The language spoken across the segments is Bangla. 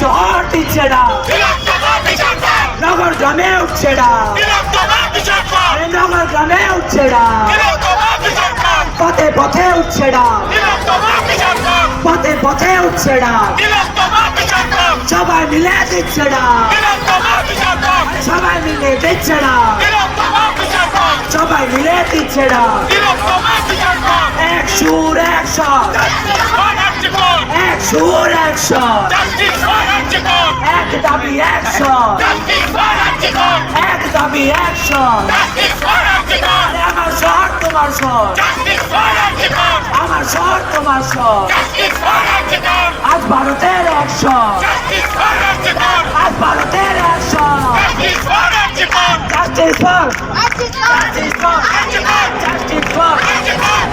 শহর দিচ্ছে না। নগর গ্রামে উঠছে না। নগর গ্রামে উঠছে না। পথে পথে উঠছে না। পথে পথে উঠছে না। সবাই মিলে দিচ্ছে না। সবাই মিলে দিচ্ছে না। সবাই মিলে দিচ্ছে না। এক সুর, এক এক সুর একশো এক দাবি একশো এক দাবি একশো আমার শহর তোমার শহর আমার শহর তোমার শহর আজ ভারতের একশো আজ ভারতের একশো Justice for! Justice for! Justice for!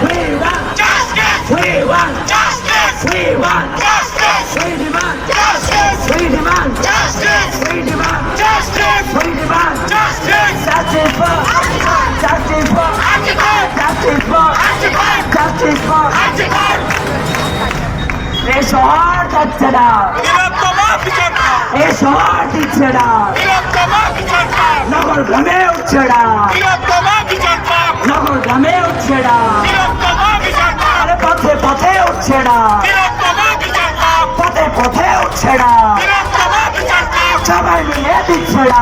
We want justice! We want justice! We want শহর যাচ্ছে না। এই শহর দিচ্ছে না। নগর গ্রামে উঠছে না। নগর গ্রামে উঠছে না। আরে পথে পথে উঠছে না। পথে পথে উঠছে না। সবাই মিলে দিচ্ছে না।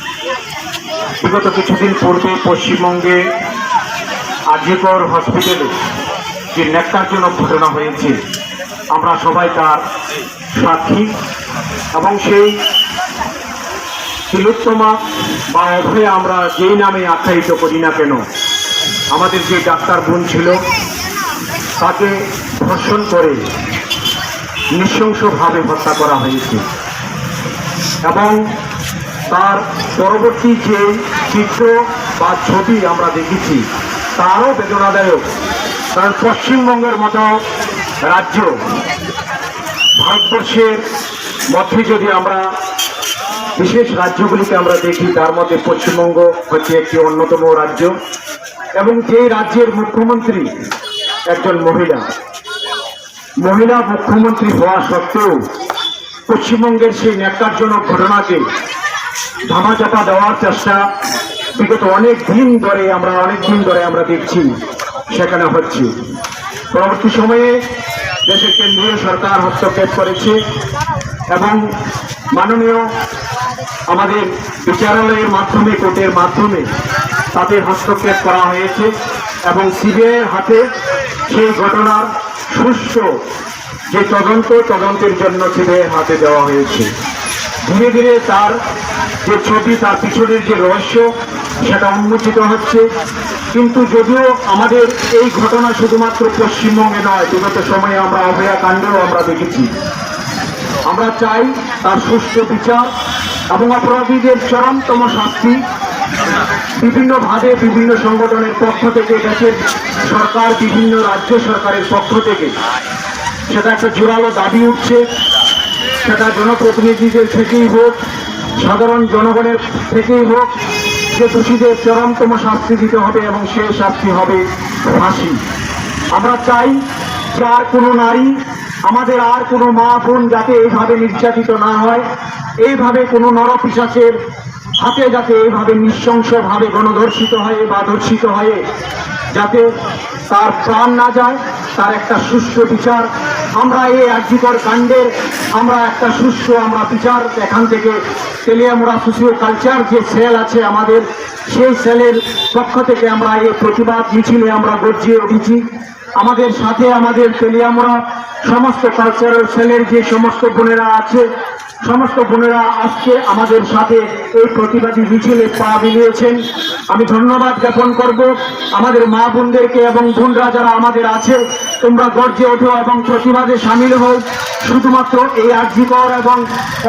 বিগত কিছুদিন পূর্বে পশ্চিমবঙ্গে আর্যকর হসপিটালে যে ন্যাক্কারজনক ঘটনা হয়েছে, আমরা সবাই তার সাক্ষী এবং সেই তিলোত্তমা বা অভয়ে আমরা যেই নামে আখ্যায়িত করি না কেন, আমাদের যে ডাক্তার বোন ছিল, তাকে ধর্ষণ করে নৃশংসভাবে হত্যা করা হয়েছে। এবং তার পরবর্তী যে চিত্র বা ছবি আমরা দেখেছি, তারও বেদনাদায়ক। কারণ পশ্চিমবঙ্গের মতো রাজ্য, ভারতবর্ষের মধ্যে যদি আমরা বিশেষ রাজ্যগুলিকে আমরা দেখি, তার মধ্যে পশ্চিমবঙ্গ হচ্ছে একটি অন্যতম রাজ্য। এবং যে রাজ্যের মুখ্যমন্ত্রী একজন মহিলা মহিলা মুখ্যমন্ত্রী হওয়া সত্ত্বেও পশ্চিমবঙ্গের সেই ন্যাক্কারজনক ঘটনাকে ধামাচাপা দেওয়ার চেষ্টা। বিগত অনেক দিন ধরে আমরা, অনেক দিন ধরে আমরা দেখছি, সেখানে হচ্ছে। পরবর্তী সময়ে দেশের কেন্দ্রীয় সরকার হস্তক্ষেপ করেছে এবং মাননীয় আমাদের বিচারালয়ের মাধ্যমে, কোর্টের মাধ্যমে তাতে হস্তক্ষেপ করা হয়েছে এবং সিবিআইয়ের হাতে সেই ঘটনার সুষ্ঠু যে তদন্ত, তদন্তের জন্য সিবিআইয়ের হাতে দেওয়া হয়েছে। ধীরে ধীরে তার যে ছবি, তার পিছনের যে রহস্য, সেটা উন্মোচিত হচ্ছে। কিন্তু যদিও আমাদের এই ঘটনা শুধুমাত্র পশ্চিমবঙ্গে নয়, বিগত সময়ে আমরা অভয়াকাণ্ডেও আমরা দেখেছি। আমরা চাই তার সুষ্ঠু বিচার এবং অপরাধীদের চরমতম শাস্তি। বিভিন্নভাবে বিভিন্ন সংগঠনের পক্ষ থেকে, দেশের সরকার, বিভিন্ন রাজ্য সরকারের পক্ষ থেকে, সেটা একটা জোরালো দাবি উঠছে। সেটা জনপ্রতিনিধিদের থেকেই হোক, সাধারণ জনগণের থেকেই হোক, যে দোষীদের চরমতম শাস্তি দিতে হবে এবং সে শাস্তি হবে ফাঁসি। আমরা চাই যে আর কোনো নারী, আমাদের আর কোনো মা বোন যাতে এইভাবে নির্যাতিত না হয়, এইভাবে কোনো নরপিশাচের হাতে যাতে এইভাবে নৃশংসভাবে গণধর্ষিত হয়ে বা ধর্ষিত হয়ে যাতে তার প্রাণ না যায়, তার একটা সুষ্ঠু বিচার। আমরা এই আর্যিকর কাণ্ডের, আমরা একটা সুষ্ঠু, আমরা বিচার। এখান থেকে তেলিয়ামুড়া সোশিও কালচার যে সেল আছে আমাদের, সেই সেলের পক্ষ থেকে আমরা এই প্রতিবাদ মিছিলে আমরা গর্জিয়ে উঠেছি। আমাদের সাথে আমাদের তেলিয়ামুড়া সমস্ত কালচারাল সেলের যে সমস্ত বোনেরা আছে সমস্ত বোনেরা, আজকে আমাদের সাথে এই প্রতিবাদী মিছিলে পা মিলিয়েছেন। আমি ধন্যবাদ জ্ঞাপন করব। আমাদের মা বোনদেরকে এবং বোনরা যারা আমাদের আছে, তোমরা গর্জে ওঠো এবং প্রতিবাদে সামিল হও। শুধুমাত্র এই আর্যিকর এবং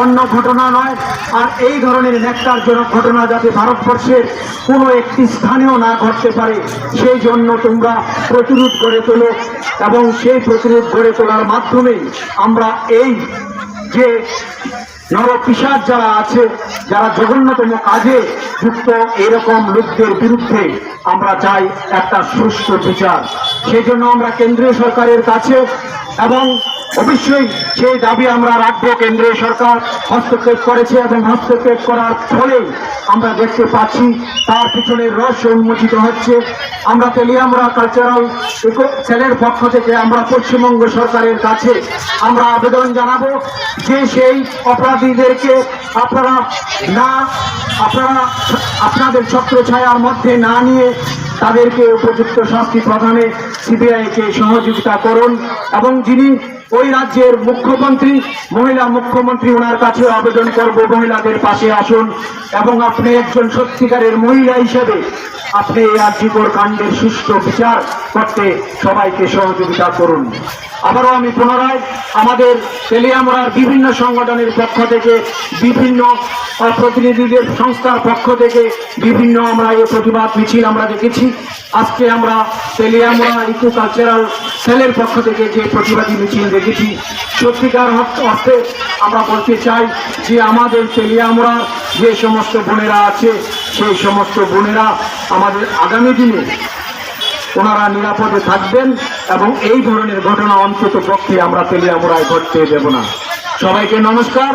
অন্য ঘটনা নয়, আর এই ধরনের ন্যাক্তারজনক ঘটনা যাতে ভারতবর্ষের কোনো একটি স্থানেও না ঘটতে পারে, সেই জন্য তোমরা প্রতিরোধ করে তোলো এবং সেই প্রতিরোধ গড়ে তোলার মাধ্যমেই আমরা এই যে নরপিসার যারা আছে, যারা জঘন্যতম কাজে যুক্ত এরকম লোকদের বিরুদ্ধে আমরা চাই একটা সুষ্ঠু বিচার। সেই জন্য আমরা কেন্দ্রীয় সরকারের কাছে এবং অবশ্যই সেই দাবি আমরা রাখব কেন্দ্রীয় সরকার। হস্তক্ষেপ করেছে এবং হস্তক্ষেপ করার ফলে আমরা দেখতে পাচ্ছি তার পিছনে রহস্য উন্মোচিত হচ্ছে। আমরা তেলিয়ামরা কালচারাল সেলের পক্ষ থেকে আমরা পশ্চিমবঙ্গ সরকারের কাছে আমরা আবেদন জানাব যে সেই অপরাধীদেরকে আপনারা না, আপনারা আপনাদের ছত্র ছায়ার মধ্যে না নিয়ে তাদেরকে উপযুক্ত শাস্তি প্রদানে সিবিআইকে সহযোগিতা করুন এবং যিনি ওই রাজ্যের মুখ্যমন্ত্রী, মহিলা মুখ্যমন্ত্রী, ওনার কাছে আবেদন করব, মহিলাদের পাশে আসুন। এবং আপনি একজন সত্যিকারের মহিলা হিসেবে আপনি এই আর্যিকর কাণ্ডের সুস্থ বিচার করতে সবাইকে সহযোগিতা করুন। আবারও আমি পুনরায় আমাদের তেলিয়ামরার বিভিন্ন সংগঠনের পক্ষ থেকে, বিভিন্ন প্রতিনিধিদের সংস্থার পক্ষ থেকে বিভিন্ন আমরা এই প্রতিবাদ মিছিল আমরা দেখেছি। আজকে আমরা তেলিয়ামরা ইকো কালচারাল সেলের পক্ষ থেকে যে প্রতিবাদী মিছিল দেখেছি, সত্যিকার অর্থ- আমরা বলতে চাই যে আমাদের তেলিয়ামরা যে সমস্ত বোনেরা আছে, সেই সমস্ত বোনেরা আমাদের আগামী দিনে ওনারা নিরাপদে থাকবেন। এবং এই ধরনের ঘটনা অন্তত পক্ষে আমরা তেলিয়ামুড়ায় ঘটতে দেব না। সবাইকে নমস্কার।